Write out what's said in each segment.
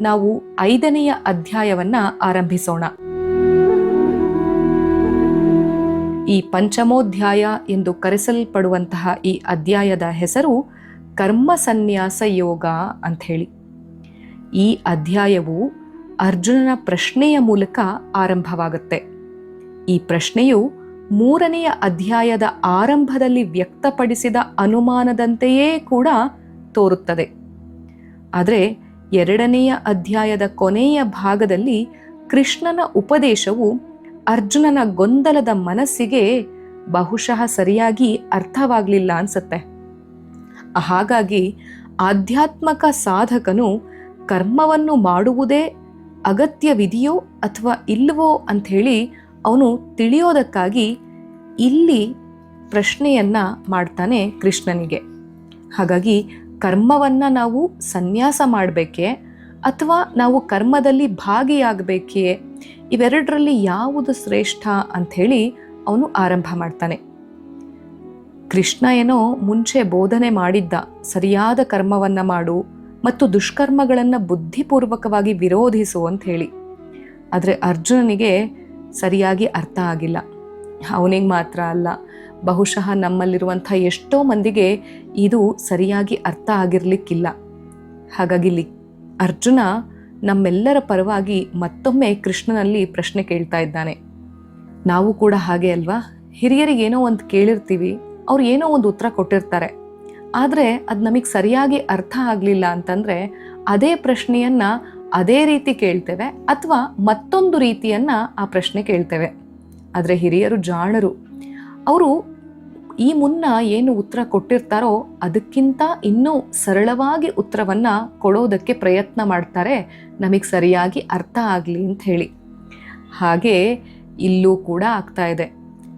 ನಾವು ಐದನೆಯ ಅಧ್ಯಾಯವನ್ನ ಆರಂಭಿಸೋಣ. ಈ ಪಂಚಮೋಧ್ಯಾಯ ಎಂದು ಕರೆಸಲ್ಪಡುವಂತಹ ಈ ಅಧ್ಯಾಯದ ಹೆಸರು ಕರ್ಮ ಸನ್ಯಾಸ ಯೋಗ ಅಂತ ಹೇಳಿ ಈ ಅಧ್ಯಾಯವು ಅರ್ಜುನನ ಪ್ರಶ್ನೆಯ ಮೂಲಕ ಆರಂಭವಾಗುತ್ತೆ. ಈ ಪ್ರಶ್ನೆಯು ಮೂರನೆಯ ಅಧ್ಯಾಯದ ಆರಂಭದಲ್ಲಿ ವ್ಯಕ್ತಪಡಿಸಿದ ಅನುಮಾನದಂತೆಯೇ ಕೂಡ ತೋರುತ್ತದೆ. ಆದರೆ ಎರಡನೆಯ ಅಧ್ಯಾಯದ ಕೊನೆಯ ಭಾಗದಲ್ಲಿ ಕೃಷ್ಣನ ಉಪದೇಶವು ಅರ್ಜುನನ ಗೊಂದಲದ ಮನಸ್ಸಿಗೆ ಬಹುಶಃ ಸರಿಯಾಗಿ ಅರ್ಥವಾಗಲಿಲ್ಲ ಅನ್ಸತ್ತೆ. ಹಾಗಾಗಿ ಆಧ್ಯಾತ್ಮಕ ಸಾಧಕನು ಕರ್ಮವನ್ನು ಮಾಡುವುದೇ ಅಗತ್ಯವಿದೆಯೋ ಅಥವಾ ಇಲ್ಲವೋ ಅಂಥೇಳಿ ಅವನು ತಿಳಿಯೋದಕ್ಕಾಗಿ ಇಲ್ಲಿ ಪ್ರಶ್ನೆಯನ್ನ ಮಾಡ್ತಾನೆ ಕೃಷ್ಣನಿಗೆ. ಹಾಗಾಗಿ ಕರ್ಮವನ್ನ ನಾವು ಸನ್ಯಾಸ ಮಾಡಬೇಕೇ ಅಥವಾ ನಾವು ಕರ್ಮದಲ್ಲಿ ಭಾಗಿಯಾಗಬೇಕೇ? ಇವೆರಡರಲ್ಲಿ ಯಾವುದು ಶ್ರೇಷ್ಠ ಅಂಥೇಳಿ ಅವನು ಆರಂಭ ಮಾಡ್ತಾನೆ. ಕೃಷ್ಣ ಏನೋ ಮುಂಚೆ ಬೋಧನೆ ಮಾಡಿದ್ದ ಸರಿಯಾದ ಕರ್ಮವನ್ನು ಮಾಡು ಮತ್ತು ದುಷ್ಕರ್ಮಗಳನ್ನು ಬುದ್ಧಿಪೂರ್ವಕವಾಗಿ ವಿರೋಧಿಸು ಅಂತ ಹೇಳಿ ಆದರೆ ಅರ್ಜುನನಿಗೆ ಸರಿಯಾಗಿ ಅರ್ಥ ಆಗಿಲ್ಲ. ಅವನಿಗೆ ಮಾತ್ರ ಅಲ್ಲ. ಬಹುಶಃ ನಮ್ಮಲ್ಲಿರುವಂಥ ಎಷ್ಟೋ ಮಂದಿಗೆ ಇದು ಸರಿಯಾಗಿ ಅರ್ಥ ಆಗಿರಲಿಕ್ಕಿಲ್ಲ. ಹಾಗಾಗಿ ಲಿ, ಅರ್ಜುನ ನಮ್ಮೆಲ್ಲರ ಪರವಾಗಿ ಮತ್ತೊಮ್ಮೆ ಕೃಷ್ಣನಲ್ಲಿ ಪ್ರಶ್ನೆ ಕೇಳ್ತಾ ಇದ್ದಾನೆ. ನಾವು ಕೂಡ ಹಾಗೆ ಅಲ್ವಾ? ಹಿರಿಯರಿಗೆ ಏನೋ ಒಂದು ಕೇಳಿರ್ತೀವಿ, ಅವ್ರು ಏನೋ ಒಂದು ಉತ್ತರ ಕೊಟ್ಟಿರ್ತಾರೆ. ಆದರೆ ಅದು ನಮಗೆ ಸರಿಯಾಗಿ ಅರ್ಥ ಆಗಲಿಲ್ಲ ಅಂತಂದರೆ ಅದೇ ಪ್ರಶ್ನೆಯನ್ನು ಅದೇ ರೀತಿ ಕೇಳ್ತೇವೆ ಅಥವಾ ಮತ್ತೊಂದು ರೀತಿಯನ್ನು ಆ ಪ್ರಶ್ನೆ ಕೇಳ್ತೇವೆ. ಆದರೆ ಹಿರಿಯರು ಜಾಣರು. ಅವರು ಈ ಮುನ್ನ ಏನು ಉತ್ತರ ಕೊಟ್ಟಿರ್ತಾರೋ ಅದಕ್ಕಿಂತ ಇನ್ನೂ ಸರಳವಾಗಿ ಉತ್ತರವನ್ನು ಕೊಡೋದಕ್ಕೆ ಪ್ರಯತ್ನ ಮಾಡ್ತಾರೆ. ನಮಗೆ ಸರಿಯಾಗಿ ಅರ್ಥ ಆಗಲಿ ಅಂತ ಹೇಳಿ. ಹಾಗೆ ಇಲ್ಲೂ ಕೂಡ ಆಗ್ತಾ ಇದೆ.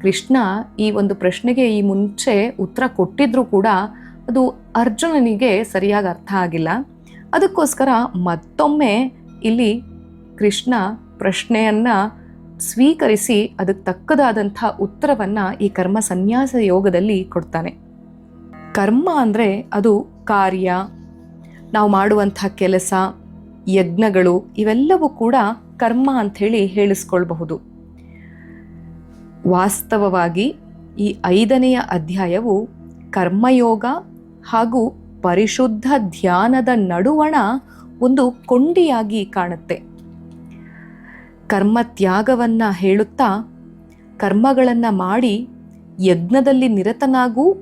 ಕೃಷ್ಣ ಈ ಒಂದು ಪ್ರಶ್ನೆಗೆ ಈ ಮುಂಚೆ ಉತ್ತರ ಕೊಟ್ಟಿದ್ರೂ ಕೂಡ ಅದು ಅರ್ಜುನನಿಗೆ ಸರಿಯಾಗಿ ಅರ್ಥ ಆಗಿಲ್ಲ. ಅದಕ್ಕೋಸ್ಕರ ಮತ್ತೊಮ್ಮೆ ಇಲ್ಲಿ ಕೃಷ್ಣ ಪ್ರಶ್ನೆಯನ್ನ ಸ್ವೀಕರಿಸಿ ಅದಕ್ಕೆ ತಕ್ಕದಾದಂಥ ಉತ್ತರವನ್ನು ಈ ಕರ್ಮ ಸನ್ಯಾಸ ಯೋಗದಲ್ಲಿ ಕೊಡ್ತಾನೆ. ಕರ್ಮ ಅಂದರೆ ಅದು ಕಾರ್ಯ, ನಾವು ಮಾಡುವಂಥ ಕೆಲಸ, ಯಜ್ಞಗಳು ಇವೆಲ್ಲವೂ ಕೂಡ ಕರ್ಮ ಅಂಥೇಳಿ ಹೇಳಿಸ್ಕೊಳ್ಬಹುದು. ವಾಸ್ತವವಾಗಿ ಈ ಐದನೆಯ ಅಧ್ಯಾಯವು ಕರ್ಮಯೋಗ ಹಾಗೂ ಪರಿಶುದ್ಧ ಧ್ಯಾನದ ನಡುವಣ ಒಂದು ಕೊಂಡಿಯಾಗಿ ಕಾಣುತ್ತೆ. ಕರ್ಮ ತ್ಯಾಗವನ್ನು ಹೇಳುತ್ತಾ ಕರ್ಮಗಳನ್ನು ಮಾಡಿ ಯಜ್ಞದಲ್ಲಿ ನಿರತನಾಗು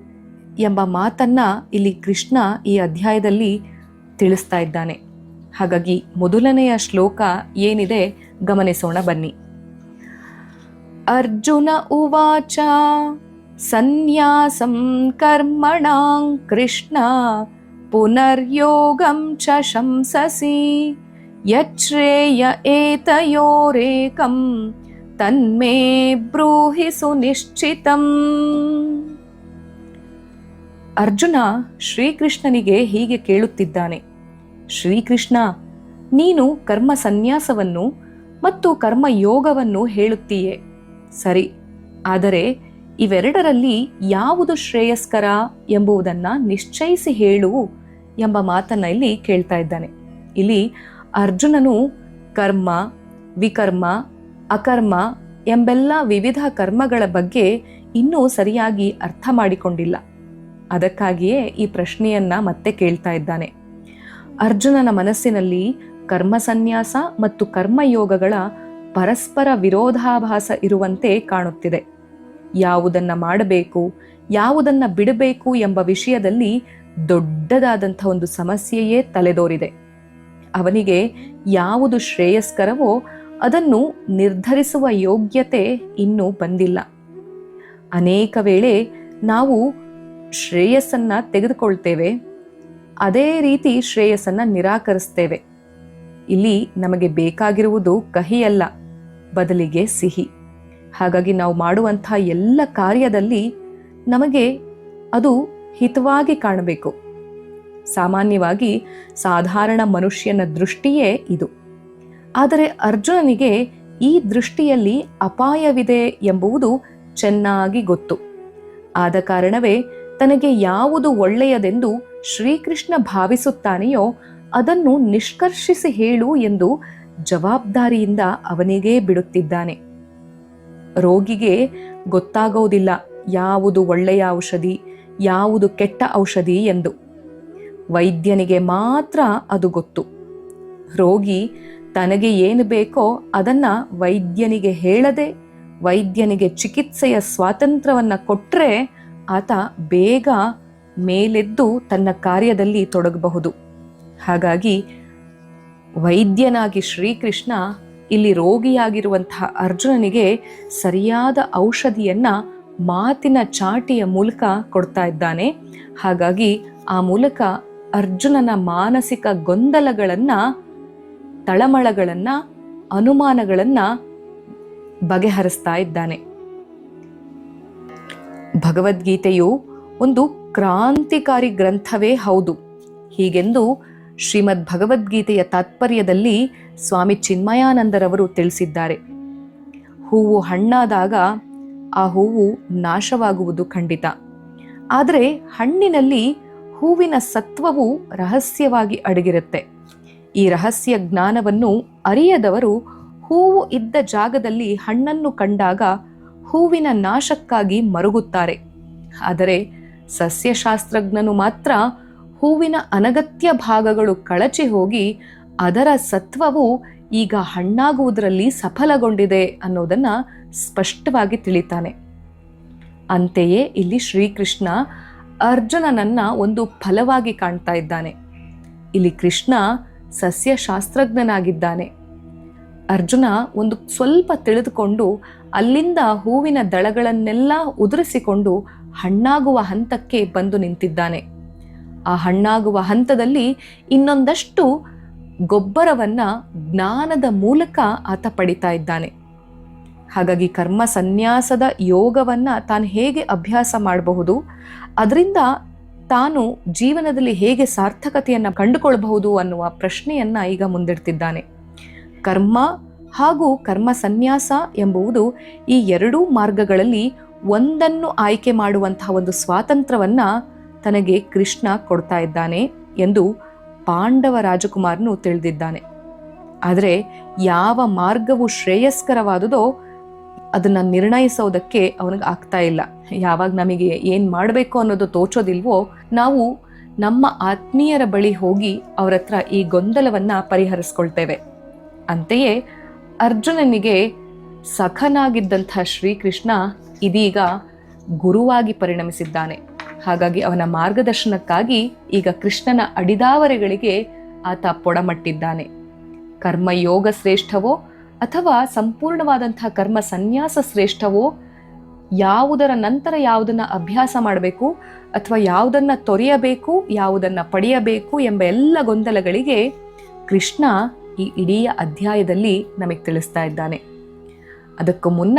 ಎಂಬ ಮಾತನ್ನ ಇಲ್ಲಿ ಕೃಷ್ಣ ಈ ಅಧ್ಯಾಯದಲ್ಲಿ ತಿಳಿಸ್ತಾ ಇದ್ದಾನೆ. ಹಾಗಾಗಿ ಮೊದಲನೆಯ ಶ್ಲೋಕ ಏನಿದೆ ಗಮನಿಸೋಣ ಬನ್ನಿ. ಅರ್ಜುನ ಉವಾಚ, ಸನ್ಯಾಸಂ ಕರ್ಮಣಾಂ ಕೃಷ್ಣ, ಪುನರ್ಯೋಗಂ ಚ ಶಂಸಸಿ ಯಚ್ರೇಯ ಏತಯೋರೇಕಂ ತನ್ಮೇ ಬ್ರೂಹಿ ಸುನಿಶ್ಚಿತಂ ಅರ್ಜುನ ಶ್ರೀಕೃಷ್ಣನಿಗೆ ಹೀಗೆ ಕೇಳುತ್ತಿದ್ದಾನೆ, ಶ್ರೀಕೃಷ್ಣ, ನೀನು ಕರ್ಮ ಸನ್ಯಾಸವನ್ನು ಮತ್ತು ಕರ್ಮ ಯೋಗವನ್ನು ಹೇಳುತ್ತೀಯೆ. ಸರಿ, ಆದರೆ ಇವೆರಡರಲ್ಲಿ ಯಾವುದು ಶ್ರೇಯಸ್ಕರ ಎಂಬುದನ್ನು ನಿಶ್ಚಯಿಸಿ ಹೇಳು ಎಂಬ ಮಾತನ್ನ ಇಲ್ಲಿ ಕೇಳ್ತಾ ಇದ್ದಾನೆ. ಇಲ್ಲಿ ಅರ್ಜುನನು ಕರ್ಮ, ವಿಕರ್ಮ, ಅಕರ್ಮ ಎಂಬೆಲ್ಲ ವಿವಿಧ ಕರ್ಮಗಳ ಬಗ್ಗೆ ಇನ್ನೂ ಸರಿಯಾಗಿ ಅರ್ಥ ಮಾಡಿಕೊಂಡಿಲ್ಲ. ಅದಕ್ಕಾಗಿಯೇ ಈ ಪ್ರಶ್ನೆಯನ್ನ ಮತ್ತೆ ಕೇಳ್ತಾ ಇದ್ದಾನೆ. ಅರ್ಜುನನ ಮನಸ್ಸಿನಲ್ಲಿ ಕರ್ಮ ಸನ್ಯಾಸ ಮತ್ತು ಕರ್ಮಯೋಗಗಳ ಪರಸ್ಪರ ವಿರೋಧಾಭಾಸ ಇರುವಂತೆ ಕಾಣುತ್ತಿದೆ. ಯಾವುದನ್ನ ಮಾಡಬೇಕು, ಯಾವುದನ್ನ ಬಿಡಬೇಕು ಎಂಬ ವಿಷಯದಲ್ಲಿ ದೊಡ್ಡದಾದಂಥ ಒಂದು ಸಮಸ್ಯೆಯೇ ತಲೆದೋರಿದೆ. ಅವನಿಗೆ ಯಾವುದು ಶ್ರೇಯಸ್ಕರವೋ ಅದನ್ನು ನಿರ್ಧರಿಸುವ ಯೋಗ್ಯತೆ ಇನ್ನೂ ಬಂದಿಲ್ಲ. ಅನೇಕ ವೇಳೆ ನಾವು ಶ್ರೇಯಸ್ಸನ್ನು ತೆಗೆದುಕೊಳ್ತೇವೆ, ಅದೇ ರೀತಿ ಶ್ರೇಯಸ್ಸನ್ನು ನಿರಾಕರಿಸ್ತೇವೆ. ಇಲ್ಲಿ ನಮಗೆ ಬೇಕಾಗಿರುವುದು ಕಹಿಯಲ್ಲ, ಬದಲಿಗೆ ಸಿಹಿ. ಹಾಗಾಗಿ ನಾವು ಮಾಡುವಂಥ ಎಲ್ಲ ಕಾರ್ಯದಲ್ಲಿ ನಮಗೆ ಅದು ಹಿತವಾಗಿ ಕಾಣಬೇಕು. ಸಾಮಾನ್ಯವಾಗಿ ಸಾಧಾರಣ ಮನುಷ್ಯನ ದೃಷ್ಟಿಯೇ ಇದು. ಆದರೆ ಅರ್ಜುನನಿಗೆ ಈ ದೃಷ್ಟಿಯಲ್ಲಿ ಅಪಾಯವಿದೆ ಎಂಬುವುದು ಚೆನ್ನಾಗಿ ಗೊತ್ತು. ಆದ ಕಾರಣವೇ ತನಗೆ ಯಾವುದು ಒಳ್ಳೆಯದೆಂದು ಶ್ರೀಕೃಷ್ಣ ಭಾವಿಸುತ್ತಾನೆಯೋ ಅದನ್ನು ನಿಷ್ಕರ್ಷಿಸಿ ಹೇಳು ಎಂದು ಜವಾಬ್ದಾರಿಯಿಂದ ಅವನಿಗೇ ಬಿಡುತ್ತಿದ್ದಾನೆ. ರೋಗಿಗೆ ಗೊತ್ತಾಗೋದಿಲ್ಲ ಯಾವುದು ಒಳ್ಳೆಯ ಔಷಧಿ, ಯಾವುದು ಕೆಟ್ಟ ಔಷಧಿ ಎಂದು. ವೈದ್ಯನಿಗೆ ಮಾತ್ರ ಅದು ಗೊತ್ತು. ರೋಗಿ ತನಗೆ ಏನು ಬೇಕೋ ಅದನ್ನ ವೈದ್ಯನಿಗೆ ಹೇಳದೆ, ವೈದ್ಯನಿಗೆ ಚಿಕಿತ್ಸೆಯ ಸ್ವಾತಂತ್ರ್ಯವನ್ನು ಕೊಟ್ಟರೆ ಆತ ಬೇಗ ಮೇಲೆದ್ದು ತನ್ನ ಕಾರ್ಯದಲ್ಲಿ ತೊಡಗಬಹುದು. ಹಾಗಾಗಿ ವೈದ್ಯನಾಗಿ ಶ್ರೀಕೃಷ್ಣ ಇಲ್ಲಿ ರೋಗಿಯಾಗಿರುವಂತಹ ಅರ್ಜುನನಿಗೆ ಸರಿಯಾದ ಔಷಧಿಯನ್ನ ಮಾತಿನ ಚಾಟಿಯ ಮೂಲಕ ಕೊಡ್ತಾ ಇದ್ದಾನೆ. ಹಾಗಾಗಿ ಆ ಮೂಲಕ ಅರ್ಜುನನ ಮಾನಸಿಕ ಗೊಂದಲಗಳನ್ನ, ತಳಮಳಗಳನ್ನ, ಅನುಮಾನಗಳನ್ನ ಬಗೆಹರಿಸ್ತಾ ಇದ್ದಾನೆ. ಭಗವದ್ಗೀತೆಯು ಒಂದು ಕ್ರಾಂತಿಕಾರಿ ಗ್ರಂಥವೇ ಹೌದು. ಹೀಗೆಂದು ಶ್ರೀಮದ್ ಭಗವದ್ಗೀತೆಯ ತಾತ್ಪರ್ಯದಲ್ಲಿ ಸ್ವಾಮಿ ಚಿನ್ಮಯಾನಂದರವರು ತಿಳಿಸಿದ್ದಾರೆ. ಹೂವು ಹಣ್ಣಾದಾಗ ಆ ಹೂವು ನಾಶವಾಗುವುದು ಖಂಡಿತ. ಆದರೆ ಹಣ್ಣಿನಲ್ಲಿ ಹೂವಿನ ಸತ್ವವು ರಹಸ್ಯವಾಗಿ ಅಡಗಿರುತ್ತೆ. ಈ ರಹಸ್ಯ ಜ್ಞಾನವನ್ನು ಅರಿಯದವರು ಹೂವು ಇದ್ದ ಜಾಗದಲ್ಲಿ ಹಣ್ಣನ್ನು ಕಂಡಾಗ ಹೂವಿನ ನಾಶಕ್ಕಾಗಿ ಮರುಗುತ್ತಾರೆ. ಆದರೆ ಸಸ್ಯಶಾಸ್ತ್ರಜ್ಞನು ಮಾತ್ರ ಹೂವಿನ ಅನಗತ್ಯ ಭಾಗಗಳು ಕಳಚಿ ಹೋಗಿ ಅದರ ಸತ್ವವು ಈಗ ಹಣ್ಣಾಗುವುದರಲ್ಲಿ ಸಫಲಗೊಂಡಿದೆ ಅನ್ನೋದನ್ನ ಸ್ಪಷ್ಟವಾಗಿ ತಿಳಿತಾನೆ. ಅಂತೆಯೇ ಇಲ್ಲಿ ಶ್ರೀಕೃಷ್ಣ ಅರ್ಜುನನನ್ನ ಒಂದು ಫಲವಾಗಿ ಕಾಣ್ತಾ ಇದ್ದಾನೆ. ಇಲ್ಲಿ ಕೃಷ್ಣ ಸಸ್ಯಶಾಸ್ತ್ರಜ್ಞನಾಗಿದ್ದಾನೆ. ಅರ್ಜುನ ಒಂದು ಸ್ವಲ್ಪ ತಿಳಿದುಕೊಂಡು ಅಲ್ಲಿಂದ ಹೂವಿನ ದಳಗಳನ್ನೆಲ್ಲ ಉದುರಿಸಿಕೊಂಡು ಹಣ್ಣಾಗುವ ಹಂತಕ್ಕೆ ಬಂದು ನಿಂತಿದ್ದಾನೆ. ಆ ಹಣ್ಣಾಗುವ ಹಂತದಲ್ಲಿ ಇನ್ನೊಂದಷ್ಟು ಗೊಬ್ಬರವನ್ನ ಜ್ಞಾನದ ಮೂಲಕ ಆತ ಪಡಿತಾ ಇದ್ದಾನೆ. ಹಾಗಾಗಿ ಕರ್ಮ ಸನ್ಯಾಸದ ಯೋಗವನ್ನ ತಾನು ಹೇಗೆ ಅಭ್ಯಾಸ ಮಾಡಬಹುದು ಅದರಿಂದ ತಾನು ಜೀವನದಲ್ಲಿ ಹೇಗೆ ಸಾರ್ಥಕತೆಯನ್ನು ಕಂಡುಕೊಳ್ಳಬಹುದು ಅನ್ನುವ ಪ್ರಶ್ನೆಯನ್ನ ಈಗ ಮುಂದಿಡ್ತಿದ್ದಾನೆ. ಕರ್ಮ ಹಾಗೂ ಕರ್ಮ ಸನ್ಯಾಸ ಎಂಬುವುದು ಈ ಎರಡೂ ಮಾರ್ಗಗಳಲ್ಲಿ ಒಂದನ್ನು ಆಯ್ಕೆ ಮಾಡುವಂತಹ ಒಂದು ಸ್ವಾತಂತ್ರ್ಯವನ್ನ ತನಗೆ ಕೃಷ್ಣ ಕೊಡ್ತಾ ಇದ್ದಾನೆ ಎಂದು ಪಾಂಡವ ರಾಜಕುಮಾರನು ತಿಳಿದಿದ್ದಾನೆ. ಆದರೆ ಯಾವ ಮಾರ್ಗವು ಶ್ರೇಯಸ್ಕರವಾದುದೋ ಅದನ್ನ ನಿರ್ಣಯಿಸೋದಕ್ಕೆ ಅವನಿಗೆ ಆಗ್ತಾ ಇಲ್ಲ. ಯಾವಾಗ ನಮಗೆ ಏನು ಮಾಡಬೇಕು ಅನ್ನೋದು ತೋಚೋದಿಲ್ವೋ, ನಾವು ನಮ್ಮ ಆತ್ಮೀಯರ ಬಳಿ ಹೋಗಿ ಅವರ ಹತ್ರ ಈ ಗೊಂದಲವನ್ನ ಪರಿಹರಿಸ್ಕೊಳ್ತೇವೆ. ಅಂತೆಯೇ ಅರ್ಜುನನಿಗೆ ಸಖನಾಗಿದ್ದಂಥ ಶ್ರೀಕೃಷ್ಣ ಇದೀಗ ಗುರುವಾಗಿ ಪರಿಣಮಿಸಿದ್ದಾನೆ. ಹಾಗಾಗಿ ಅವನ ಮಾರ್ಗದರ್ಶನಕ್ಕಾಗಿ ಈಗ ಕೃಷ್ಣನ ಅಡಿದಾವರೆಗಳಿಗೆ ಆತ ಪೊಡಮಟ್ಟಿದ್ದಾನೆ. ಕರ್ಮಯೋಗ ಶ್ರೇಷ್ಠವೋ ಅಥವಾ ಸಂಪೂರ್ಣವಾದಂತಹ ಕರ್ಮ ಸನ್ಯಾಸ ಶ್ರೇಷ್ಠವೋ, ಯಾವುದರ ನಂತರ ಯಾವುದನ್ನು ಅಭ್ಯಾಸ ಮಾಡಬೇಕು ಅಥವಾ ಯಾವುದನ್ನು ತೊರೆಯಬೇಕು, ಯಾವುದನ್ನು ಪಡೆಯಬೇಕು ಎಂಬ ಎಲ್ಲ ಗೊಂದಲಗಳಿಗೆ ಕೃಷ್ಣ ಈ ಇಡೀ ಅಧ್ಯಾಯದಲ್ಲಿ ನಮಗೆ ತಿಳಿಸ್ತಾ ಇದ್ದಾನೆ. ಅದಕ್ಕೂ ಮುನ್ನ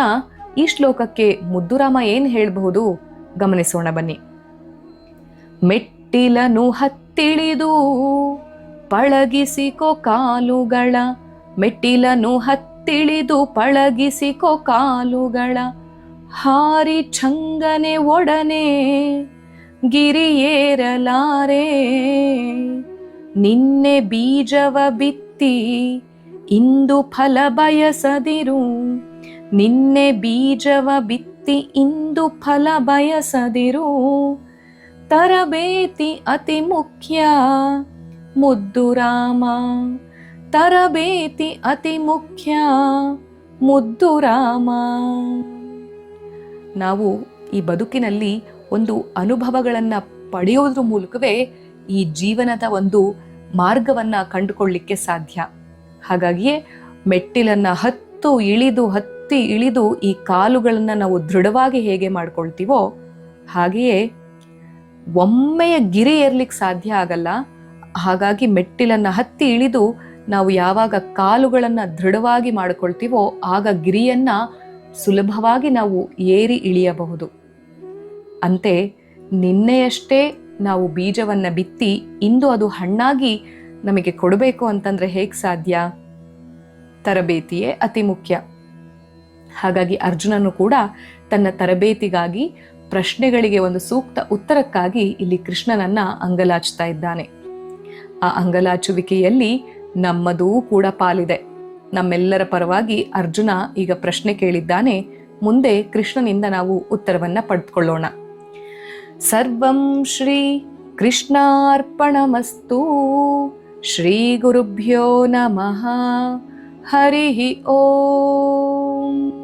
ಈ ಶ್ಲೋಕಕ್ಕೆ ಮುದ್ದುರಾಮ ಏನು ಹೇಳಬಹುದು? ಗಮನಿಸೋಣ ಬನ್ನಿ. ಮೆಟ್ಟಿಲನು ಹತ್ತಿಳಿದು ಪಳಗಿಸಿಕೋ ಕಾಲುಗಳ, ಮೆಟ್ಟಿಲನು ಹತ್ತಿಳಿದು ಪಳಗಿಸಿಕೋ ಕಾಲುಗಳ ಹಾರಿ ಚಂಗನೆ ಒಡನೆ ಗಿರಿಯೇರಲಾರೆ ನಿನ್ನೆ ಬೀಜವ ಬಿತ್ತಿ, ಇಂದು ಫಲ ಬಯಸದಿರು. ನಿನ್ನೆ ಬೀಜವ ಬಿತ್ತಿ, ಇಂದು ಫಲ ಬಯಸದಿರು. ತರಬೇತಿ ಅತಿ ಮುಖ್ಯ, ಮುದ್ದು ರಾಮ. ತರಬೇತಿ ಅತಿ ಮುಖ್ಯ. ಮುದ್ದು ರಾಮ. ನಾವು ಈ ಬದುಕಿನಲ್ಲಿ ಒಂದು ಅನುಭವಗಳನ್ನು ಪಡೆಯೋದ್ರ ಮೂಲಕವೇ ಈ ಜೀವನದ ಒಂದು ಮಾರ್ಗವನ್ನ ಕಂಡುಕೊಳ್ಳಿಕ್ಕೆ ಸಾಧ್ಯ. ಹಾಗಾಗಿಯೇ ಮೆಟ್ಟಿಲನ್ನು ಹತ್ತು ಇಳಿದು, ಹತ್ತಿ ಇಳಿದು ಈ ಕಾಲುಗಳನ್ನು ನಾವು ದೃಢವಾಗಿ ಹೇಗೆ ಮಾಡ್ಕೊಳ್ತೀವೋ ಹಾಗೆಯೇ ಒಮ್ಮೆಯ ಗಿರಿ ಏರ್ಲಿಕ್ಕೆ ಸಾಧ್ಯ ಆಗಲ್ಲ. ಹಾಗಾಗಿ ಮೆಟ್ಟಿಲನ್ನು ಹತ್ತಿ ಇಳಿದು ನಾವು ಯಾವಾಗ ಕಾಲುಗಳನ್ನು ದೃಢವಾಗಿ ಮಾಡಿಕೊಳ್ತೀವೋ ಆಗ ಗಿರಿಯನ್ನು ಸುಲಭವಾಗಿ ನಾವು ಏರಿ ಇಳಿಯಬಹುದು. ಅಂತೆ ನಿನ್ನೆಯಷ್ಟೇ ನಾವು ಬೀಜವನ್ನ ಬಿತ್ತಿ ಇಂದು ಅದು ಹಣ್ಣಾಗಿ ನಮಗೆ ಕೊಡಬೇಕು ಅಂತಂದ್ರೆ ಹೇಗೆ ಸಾಧ್ಯ? ತರಬೇತಿಯೇ ಅತಿ ಮುಖ್ಯ. ಹಾಗಾಗಿ ಅರ್ಜುನನು ಕೂಡ ತನ್ನ ತರಬೇತಿಗಾಗಿ ಪ್ರಶ್ನೆಗಳಿಗೆ ಒಂದು ಸೂಕ್ತ ಉತ್ತರಕ್ಕಾಗಿ ಇಲ್ಲಿ ಕೃಷ್ಣನನ್ನ ಅಂಗಲಾಚ್ತಾ ಇದ್ದಾನೆ. ಆ ಅಂಗಲಾಚುವಿಕೆಯಲ್ಲಿ ನಮ್ಮದೂ ಕೂಡ ಪಾಲಿದೆ. ನಮ್ಮೆಲ್ಲರ ಪರವಾಗಿ ಅರ್ಜುನ ಈಗ ಪ್ರಶ್ನೆ ಕೇಳಿದ್ದಾನೆ. ಮುಂದೆ ಕೃಷ್ಣನಿಂದ ನಾವು ಉತ್ತರವನ್ನ ಪಡೆದುಕೊಳ್ಳೋಣ ಸರ್ವಂ ಶ್ರೀ ಕೃಷ್ಣಾರ್ಪಣಮಸ್ತು. ಶ್ರೀ ಗುರುಭ್ಯೋ ನಮಃ. ಹರಿ ಓಂ.